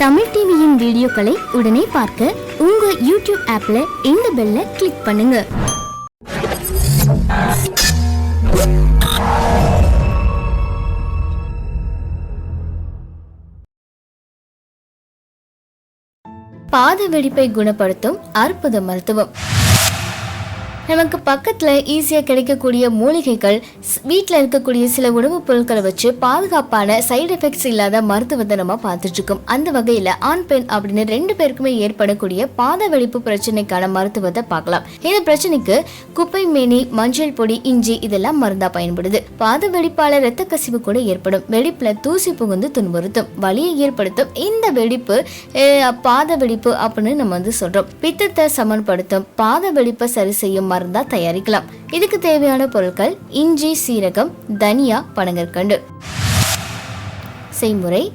தமிழ் டிவியின் வீடியோக்களை உடனே பார்க்க உங்க யூடியூப் ஆப்ல இந்த பெல்ல கிளிக் பண்ணுங்க. பாத வெடிப்பை குணப்படுத்தும் அற்புத மருத்துவம். நமக்கு பக்கத்தில் ஈஸியாக கிடைக்கக்கூடிய மூலிகைகள் ஸ்- இருக்கக்கூடிய சில உணவுப் பொருட்களை வச்சு பாதுகாப்பான சைடு எஃபெக்ட்ஸ் இல்லாத மருத்துவத்தை நம்ம பார்த்துட்ருக்கோம். அந்த வகையில் ஆண் பெண் அப்படின்னு ரெண்டு பேருக்குமே ஏற்படக்கூடிய பாத வெடிப்பு பிரச்சனைக்கான மருத்துவத்தை பார்க்கலாம். இந்த பிரச்சனைக்கு குப்பை மேனி மஞ்சள் பொடி இஞ்சி இதெல்லாம் மருந்தாக பயன்படுது. பாத வெடிப்பால இரத்த கசிவு கூட ஏற்படும். வெடிப்பில் தூசி புகுந்து துன்புறுத்தும். வலியை ஏற்படுத்தும். இந்த வெடிப்பு பாத வெடிப்பு அப்படின்னு நம்ம வந்து சொல்கிறோம் பித்தத்தை சமன்படுத்தும். பாத வெடிப்பை சரி செய்யும் மருந்தா தயாரிக்கலாம். இதுக்கு தேவையான பொருட்கள் இஞ்சி சீரகம் தனியா பனங்கற்கண்டு. செய்முறை.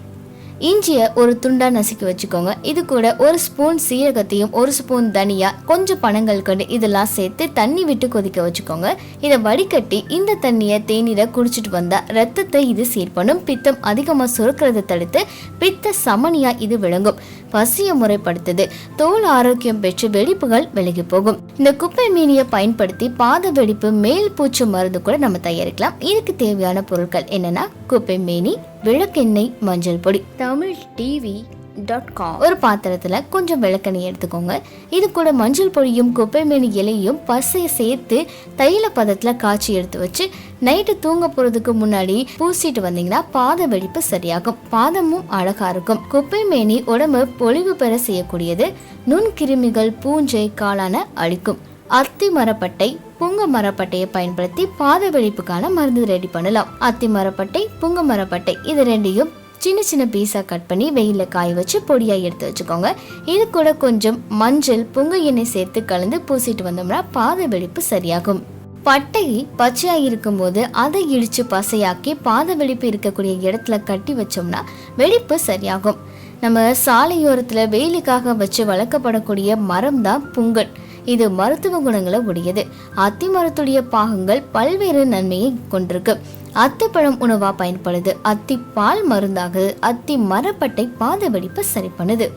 இஞ்சியை ஒரு துண்டா நசுக்கி வச்சுக்கோங்க. இது கூட ஒரு ஸ்பூன் சீரகத்தையும் ஒரு ஸ்பூன் தனியா கொஞ்சம் பனங்கள் கண்டு இதெல்லாம் சேர்த்து தண்ணி விட்டு கொதிக்க வச்சுக்கோங்க. இதை வடிகட்டி இந்த தண்ணியை தேநீரை குடிச்சிட்டு வந்தா ரத்தத்தை இது சீர் பண்ணும். பித்தம் அதிகமாக சுரக்கிறத தடுத்து பித்த சமனியா இது விளங்கும். பசியை முறைப்படுத்துது. தோல் ஆரோக்கியம் பெற்று வெடிப்புகள் விலகி போகும். இந்த குப்பை மீனியை பயன்படுத்தி பாத வெடிப்பு மேல் பூச்சு மருந்து கூட நம்ம தயாரிக்கலாம். இதுக்கு தேவையான பொருட்கள் என்னன்னா குப்பை மீனி விளக்கெண்ணெய் மஞ்சள் பொடி. தமிழ் டிவி டாட் காம் ஒரு பாத்திரத்தில் கொஞ்சம் விளக்கெண்ணெய் எடுத்துக்கோங்க. இது கூட மஞ்சள் பொடியும் குப்பைமேனி இலையும் பசையை சேர்த்து தைல பதத்தில் காய்ச்சி எடுத்து வச்சு நைட்டு தூங்க போகிறதுக்கு முன்னாடி பூசிட்டு வந்தீங்கன்னா பாத வெடிப்பு சரியாகும். பாதமும் அழகாக இருக்கும். குப்பைமேனி உடம்பு பொலிவு பெற செய்யக்கூடியது. நுண்கிருமிகள் பூஞ்சை காளான அழிக்கும். அத்தி மரப்பட்டை புங்க மரப்பட்டையை பயன்படுத்தி பாத வெடிப்புக்கான மருந்து ரெடி பண்ணலாம். அத்தி மரப்பட்டை புங்க மரப்பட்டை இது ரெண்டையும் சின்ன சின்ன பீஸா கட் பண்ணி வெயிலில் காய வச்சு பொடியாக எடுத்து வச்சுக்கோங்க. இது கூட கொஞ்சம் மஞ்சள் புங்க எண்ணெய் சேர்த்து கலந்து பூசிட்டு வந்தோம்னா பாத வெடிப்பு சரியாகும். பட்டை பச்சையா இருக்கும்போது அதை இடிச்சு பசையாக்கி பாத வெடிப்பு இருக்கக்கூடிய இடத்துல கட்டி வச்சோம்னா வெடிப்பு சரியாகும். நம்ம சாலையோரத்தில் வெயிலுக்காக வச்சு வளர்க்கப்படக்கூடிய மரம் தான் புங்கல். இது மருத்துவ குணங்களை உடையது. அத்தி மரத்துடைய பாகங்கள் பல்வேறு நன்மையை கொண்டிருக்கு. அத்திப்பழம் உணவா பயன்படுது. அத்தி பால் மருந்தாகுது. அத்தி மரப்பட்டை பாத வெடிப்பை சரி பண்ணுது.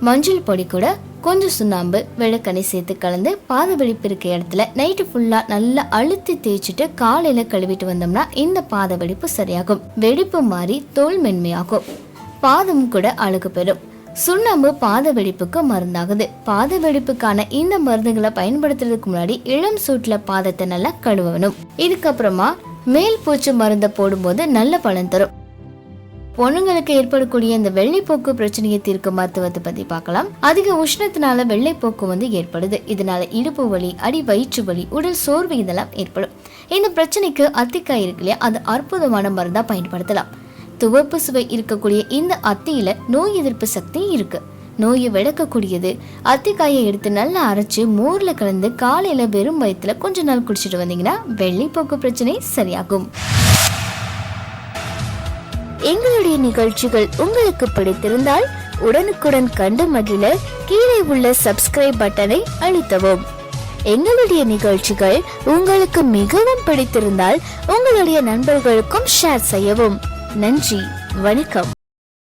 மஞ்சள் பொடி கூட கொஞ்சம் சுண்ணாம்பு விளக்கெண்ணெய் சேர்த்து கலந்து பாத வெடிப்பு இருக்க இடத்துல நைட்டு ஃபுல்லாக நல்லா அழுத்தி தேய்ச்சிட்டு காலையில் கழுவிட்டு வந்தோம்னா இந்த பாத வெடிப்பு சரியாகும். வெடிப்பு மாறி தோல் மென்மையாகும். பாதம் கூட அழுகு பெறும். சுண்ணாம்பு பாத வெடிப்புக்கு மருந்தாகுது. பாத வெடிப்புக்கான இந்த மருந்துகளை பயன்படுத்துறதுக்கு முன்னாடி இளம் சூட்டில் பாதத்தை நல்லா கழுவணும். இதுக்கப்புறமா மேல் பூச்சி மருந்தை போடும்போது நல்ல பலன் தரும். பொண்ணுங்களுக்கு ஏற்படக்கூடிய இந்த வெள்ளைப்போக்கு பிரச்சனையை தீர்க்கும் மருத்துவத்தை பத்தி பார்க்கலாம். அதிக உஷ்ணத்தினால வெள்ளைப்போக்கு வந்து ஏற்படுது. இதனால இடுப்பு வலி அடி வயிற்று வலி உடல் சோர்வு இதெல்லாம் ஏற்படும். இந்த பிரச்சனைக்கு அத்திக்காய் இருக்கு இல்லையா? அது அற்புதமான மருந்தா பயன்படுத்தலாம். துவப்பு சுவை இருக்கக்கூடிய இந்த அத்தியில நோய் எதிர்ப்பு சக்தி இருக்கு. நோயை விளக்கக்கூடியது. அத்திக்காயை எடுத்து நல்லா அரைச்சு மோரில் கலந்து காலையில் வெறும் வயிற்றுல கொஞ்ச நாள் குடிச்சிட்டு வந்தீங்கன்னா வெள்ளிப்போக்கு பிரச்சனை சரியாகும். எங்களுடைய நிகழ்ச்சிகள் உங்களுக்கு பிடித்திருந்தால் உடனுக்குடன் கண்டு மகிழ கீழே உள்ள சப்ஸ்கிரைப் பட்டனை அழுத்தவும். எங்களுடைய நிகழ்ச்சிகள் உங்களுக்கு மிகவும் பிடித்திருந்தால் உங்களுடைய நண்பர்களுக்கும் ஷேர் செய்யவும். நன்றி வணக்கம்.